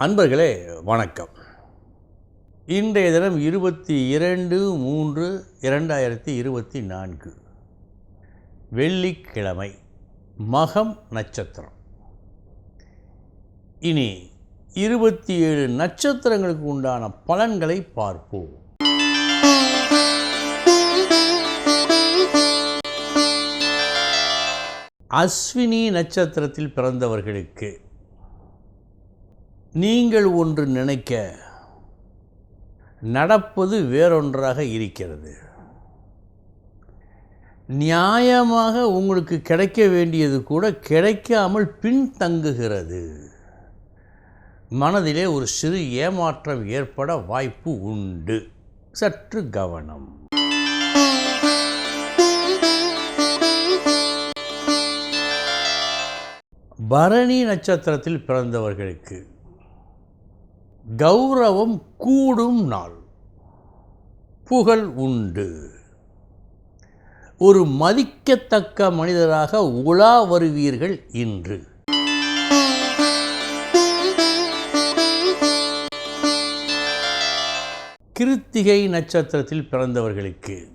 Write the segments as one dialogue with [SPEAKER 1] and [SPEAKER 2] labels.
[SPEAKER 1] அன்பர்களே வணக்கம். இன்றைய தினம் இருபத்தி இரண்டு மூன்று இரண்டாயிரத்தி இருபத்தி நான்கு. வெள்ளிக்கிழமை மகம் நட்சத்திரம். இனி இருபத்தி ஏழு நட்சத்திரங்களுக்கு உண்டான பலன்களை பார்ப்போம். அஸ்வினி நட்சத்திரத்தில் பிறந்தவர்களுக்கு நீங்கள் ஒன்று நினைக்க நடப்பது வேறொன்றாக இருக்கிறது. நியாயமாக உங்களுக்கு கிடைக்க வேண்டியது கூட கிடைக்காமல் பின்தங்குகிறது. மனதிலே ஒரு சிறு ஏமாற்றம் ஏற்பட வாய்ப்பு உண்டு. சற்று கவனம். பரணி நட்சத்திரத்தில் பிறந்தவர்களுக்கு கௌரவம் கூடும் நாள். புகழ் உண்டு. ஒரு மதிக்கத்தக்க மனிதராக உலா வருவீர்கள் இன்று. கிருத்திகை நட்சத்திரத்தில் பிறந்தவர்களுக்கு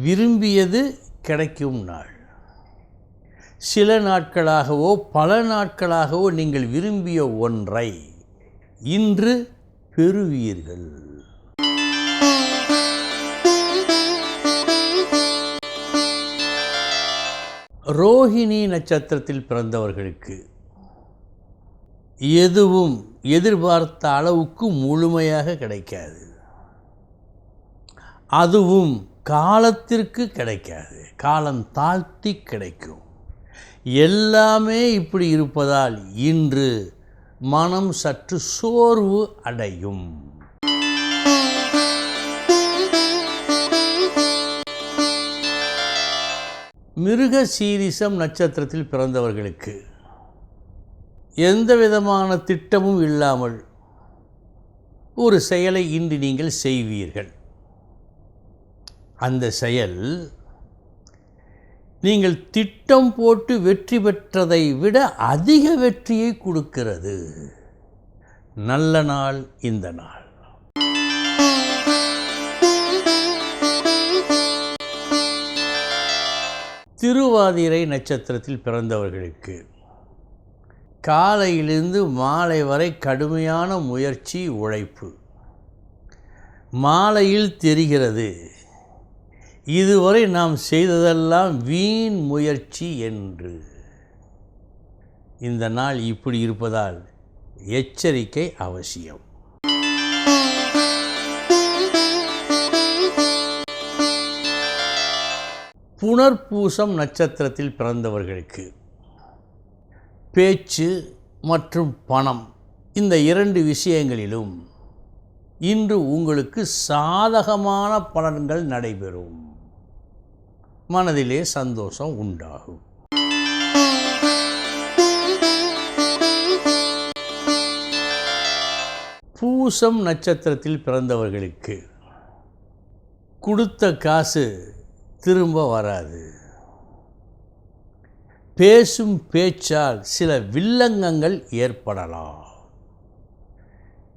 [SPEAKER 1] விரும்பியது கிடைக்கும் நாள். சில நாட்களாகவோ பல நாட்களாகவோ நீங்கள் விரும்பிய ஒன்றை இன்று பெறுவீர்கள். ரோஹிணி நட்சத்திரத்தில் பிறந்தவர்களுக்கு எதுவும் எதிர்பார்த்த அளவுக்கு முழுமையாக கிடைக்காது. அதுவும் காலத்திற்கு கிடைக்காது. காலம் தாழ்த்தி கிடைக்கும். எல்லாமே இப்படி இருப்பதால் இன்று மனம் சற்று சோர்வு அடையும். மிருக சீரிசம் நட்சத்திரத்தில் பிறந்தவர்களுக்கு எந்த விதமான திட்டமும் இல்லாமல் ஒரு செயலை இன்று நீங்கள் செய்வீர்கள். அந்த செயல் நீங்கள் திட்டம் போட்டு வெற்றி பெற்றதை விட அதிக வெற்றியை கொடுக்கிறது. நல்ல நாள் இந்த நாள். திருவாதிரை நட்சத்திரத்தில் பிறந்தவர்களுக்கு காலையிலிருந்து மாலை வரை கடுமையான முயற்சி உழைப்பு. மாலையில் தெரிகிறது இதுவரை நாம் செய்ததெல்லாம் வீண் முயற்சி என்று. இந்த நாள் இப்படி இருப்பதால் எச்சரிக்கை அவசியம். புனர்பூசம் நட்சத்திரத்தில் பிறந்தவர்களுக்கு பேச்சு மற்றும் பணம் இந்த இரண்டு விஷயங்களிலும் இன்று உங்களுக்கு சாதகமான பலன்கள் நடைபெறும். மனதிலே சந்தோஷம் உண்டாகும். பூசம் நட்சத்திரத்தில் பிறந்தவர்களுக்கு கொடுத்த காசு திரும்ப வராது. பேசும் பேச்சால் சில வில்லங்கங்கள் ஏற்படலாம்.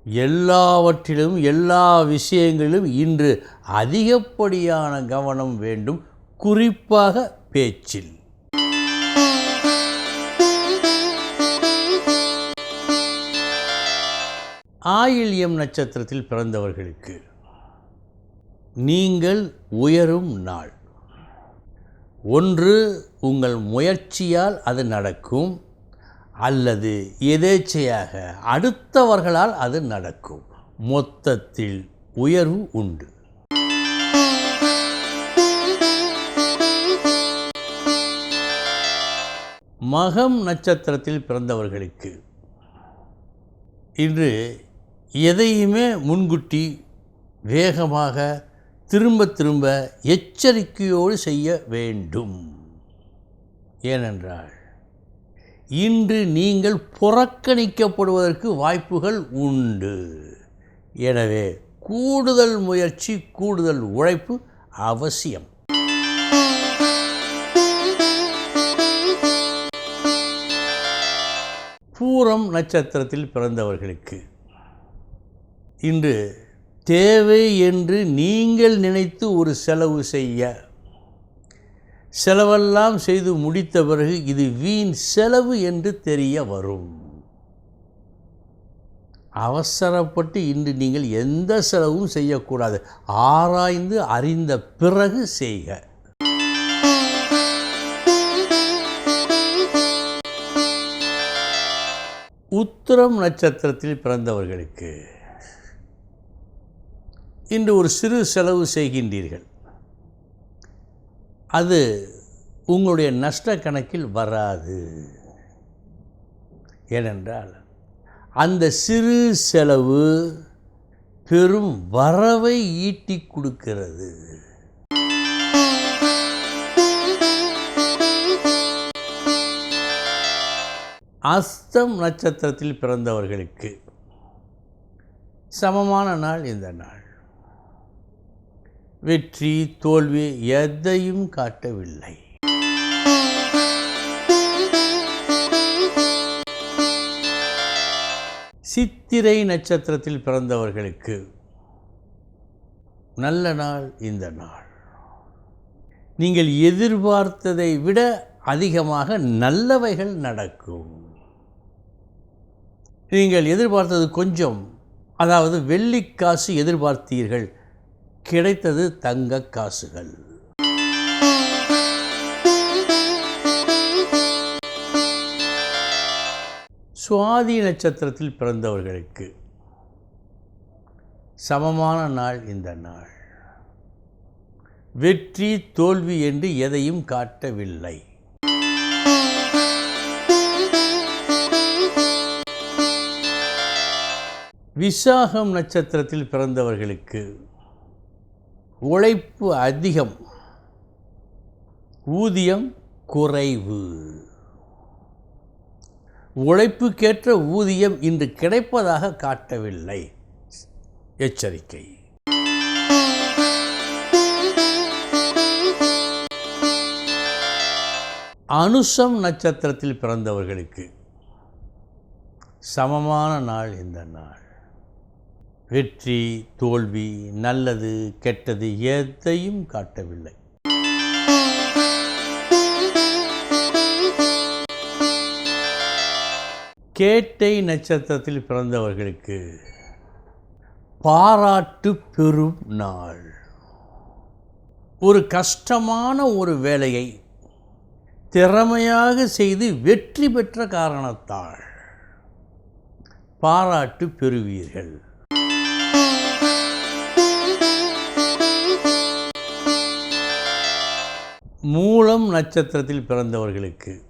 [SPEAKER 1] எல்லாவற்றிலும் எல்லா விஷயங்களிலும் இன்று அதிகப்படியான கவனம் வேண்டும். குறிப்பாக பேச்சில். ஆயில்யம் நட்சத்திரத்தில் பிறந்தவர்களுக்கு நீங்கள் உயரும் நாள். ஒன்று உங்கள் முயற்சியால் அது நடக்கும் அல்லது எதேச்சையாக அடுத்தவர்களால் அது நடக்கும். மொத்தத்தில் உயர்வு உண்டு. மகம் நட்சத்திரத்தில் பிறந்தவர்களுக்கு. இன்று எதையுமே முன்கூட்டி வேகமாக திரும்ப திரும்ப எச்சரிக்கையோடு செய்ய வேண்டும். ஏனென்றால் இன்று நீங்கள் புறக்கணிக்கப்படுவதற்கு வாய்ப்புகள் உண்டு. எனவே கூடுதல் முயற்சி கூடுதல் உழைப்பு அவசியம். பூரம் நட்சத்திரத்தில் பிறந்தவர்களுக்கு. இன்று தேவை என்று நீங்கள் நினைத்து ஒரு செலவு செய்ய. செலவெல்லாம் செய்து முடித்த பிறகு இது வீண் செலவு என்று தெரிய வரும். அவசரப்பட்டு இன்று நீங்கள் எந்த செலவும் செய்யக்கூடாது. ஆராய்ந்து அறிந்த பிறகு செய்க. உத்திரம் நட்சத்திரத்தில் பிறந்தவர்களுக்கு இன்று ஒரு சிறு செலவு செய்கின்றீர்கள். அது உங்களுடைய நஷ்ட கணக்கில் வராது. ஏனென்றால் அந்த சிறு செலவு பெரும் வரவை ஈட்டி கொடுக்கிறது. அஸ்தம் நட்சத்திரத்தில் பிறந்தவர்களுக்கு சமமான நாள் இந்த நாள். வெற்றி தோல்வி எதையும் காட்டவில்லை. சித்திரை நட்சத்திரத்தில் பிறந்தவர்களுக்கு நல்ல நாள் இந்த நாள். நீங்கள் எதிர்பார்த்ததை விட அதிகமாக நல்லவைகள் நடக்கும். நீங்கள் எதிர்பார்த்தது கொஞ்சம் அதாவது வெள்ளிக்காசு எதிர்பார்த்தீர்கள். கிடைத்தது தங்க காசுகள். சுவாதி நட்சத்திரத்தில் பிறந்தவர்களுக்கு சமமான நாள் இந்த நாள். வெற்றி தோல்வி என்று எதையும் காட்டவில்லை. விசாகம் நட்சத்திரத்தில் பிறந்தவர்களுக்கு உழைப்பு அதிகம் ஊதியம் குறைவு. உழைப்புக்கேற்ற ஊதியம் இன்று கிடைப்பதாக காட்டவில்லை. எச்சரிக்கை. அனுஷம் நட்சத்திரத்தில் பிறந்தவர்களுக்கு சமமான நாள் இந்த நாள். வெற்றி தோல்வி நல்லது கெட்டது எதையும் காட்டவில்லை. கேட்டை நட்சத்திரத்தில் பிறந்தவர்களுக்கு பாராட்டு பெறும் நாள். ஒரு கஷ்டமான ஒரு வேலையை திறமையாக செய்து வெற்றி பெற்ற காரணத்தால் பாராட்டு பெறுவீர்கள். மூலம் நட்சத்திரத்தில் பிறந்தவர்களுக்கு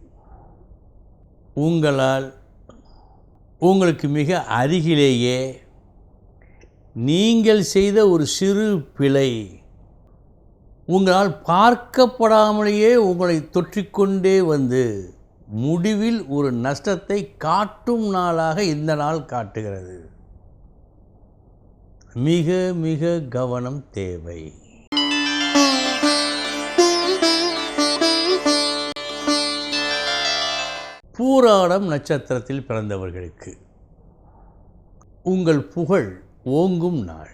[SPEAKER 1] உங்களால் உங்களுக்கு மிக அருகிலேயே நீங்கள் செய்த ஒரு சிறு பிழை உங்களால் பார்க்கப்படாமலேயே உங்களை தொற்றிக்கொண்டே வந்து முடிவில் ஒரு நஷ்டத்தை காட்டும் நாளாக இந்த நாள் காட்டுகிறது. மிக மிக கவனம் தேவை. பூராடம் நட்சத்திரத்தில் பிறந்தவர்களுக்கு. உங்கள் புகழ் ஓங்கும் நாள்.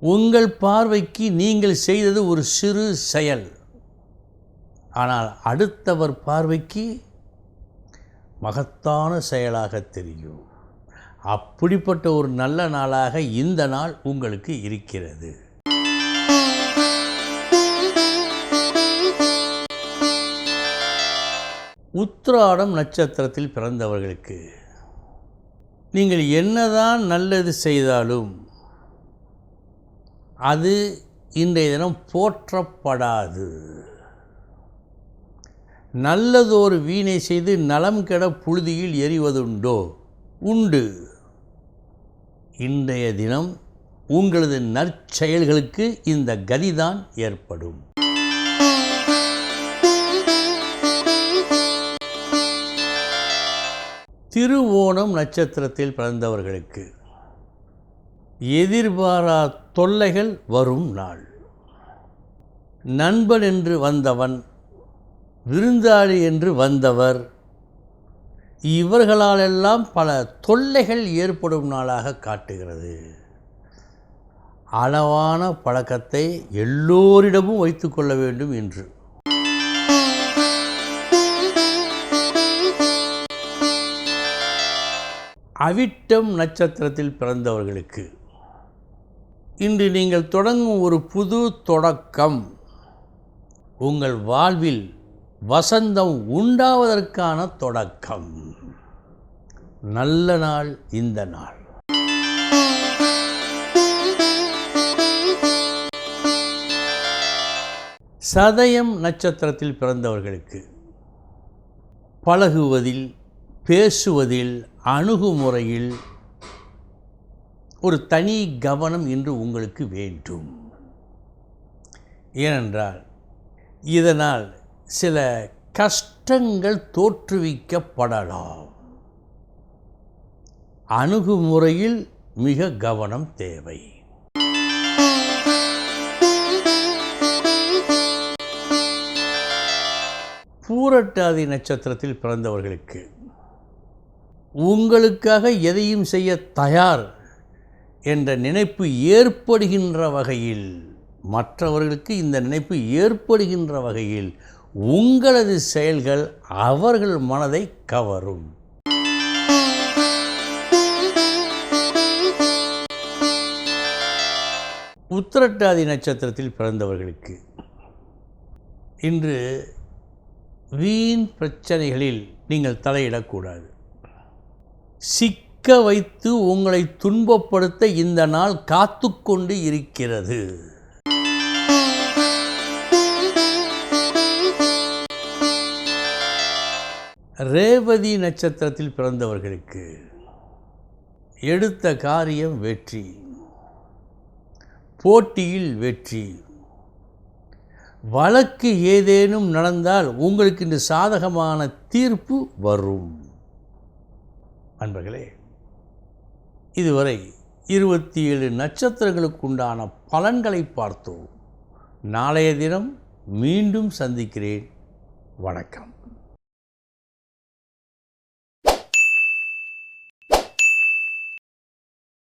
[SPEAKER 1] உங்கள் பார்வைக்கு நீங்கள் செய்தது ஒரு சிறு செயல். ஆனால் அடுத்தவர் பார்வைக்கு மகத்தான செயலாக தெரியும். அப்படிப்பட்ட ஒரு நல்ல நாளாக இந்த நாள் உங்களுக்கு இருக்கிறது. உத்திராடம் நட்சத்திரத்தில் பிறந்தவர்களுக்கு. நீங்கள் என்னதான் நல்லது செய்தாலும் அது இன்றைய தினம் போற்றப்படாது. நல்லதொரு வீணை செய்து நலம் கெட புழுதியில் எறிவதுண்டோ உண்டு. இன்றைய தினம் உங்களது நற்செயல்களுக்கு இந்த கதிதான் ஏற்படும். திருவோணம் நட்சத்திரத்தில் பிறந்தவர்களுக்கு எதிர்பாரா தொல்லைகள் வரும் நாள். நண்பன் என்று வந்தவன் விருந்தாளி என்று வந்தவர் இவர்களாலெல்லாம் பல தொல்லைகள் ஏற்படும் நாளாக காட்டுகிறது. அளவான பழக்கத்தை எல்லோரிடமும் வைத்துக்கொள்ள வேண்டும் என்று. அவிட்டம் நட்சத்திரத்தில் பிறந்தவர்களுக்கு. இன்று நீங்கள் தொடங்கும் ஒரு புது தொடக்கம். உங்கள் வாழ்வில் வசந்தம் உண்டாவதற்கான தொடக்கம். நல்ல நாள் இந்த நாள். சதயம் நட்சத்திரத்தில் பிறந்தவர்களுக்கு பழகுவதில் பேசுவதில் அணுகுமுறையில் ஒரு தனி கவனம் இன்று உங்களுக்கு வேண்டும். ஏனென்றால் இதனால் சில கஷ்டங்கள் தோற்றுவிக்கப்படலாம். அணுகுமுறையில் மிக கவனம் தேவை. பூரட்டாதி நட்சத்திரத்தில் பிறந்தவர்களுக்கு உங்களுக்காக எதையும் செய்ய தயார் என்ற நினைப்பு ஏற்படுகின்ற வகையில் மற்றவர்களுக்கு இந்த நினைப்பு ஏற்படுகின்ற வகையில் உங்களது செயல்கள் அவர்கள் மனதை கவரும். உத்திரட்டாதி நட்சத்திரத்தில் பிறந்தவர்களுக்கு இன்று வீண் பிரச்சனைகளில் நீங்கள் தலையிடக்கூடாது. சிக்க வைத்து உங்களை துன்பப்படுத்த இந்த நாள் காத்து கொண்டு இருக்கிறது. ரேவதி நட்சத்திரத்தில் பிறந்தவர்களுக்கு எடுத்த காரியம் வெற்றி. போட்டியில் வெற்றி. வழக்கு ஏதேனும் நடந்தால் உங்களுக்கு இன்று சாதகமான தீர்ப்பு வரும். அன்பர்களே இதுவரை இருபத்தி ஏழு நட்சத்திரங்களுக்குண்டான பலன்களை பார்த்தோம். நாளைய தினம் மீண்டும் சந்திக்கிறேன். வணக்கம்.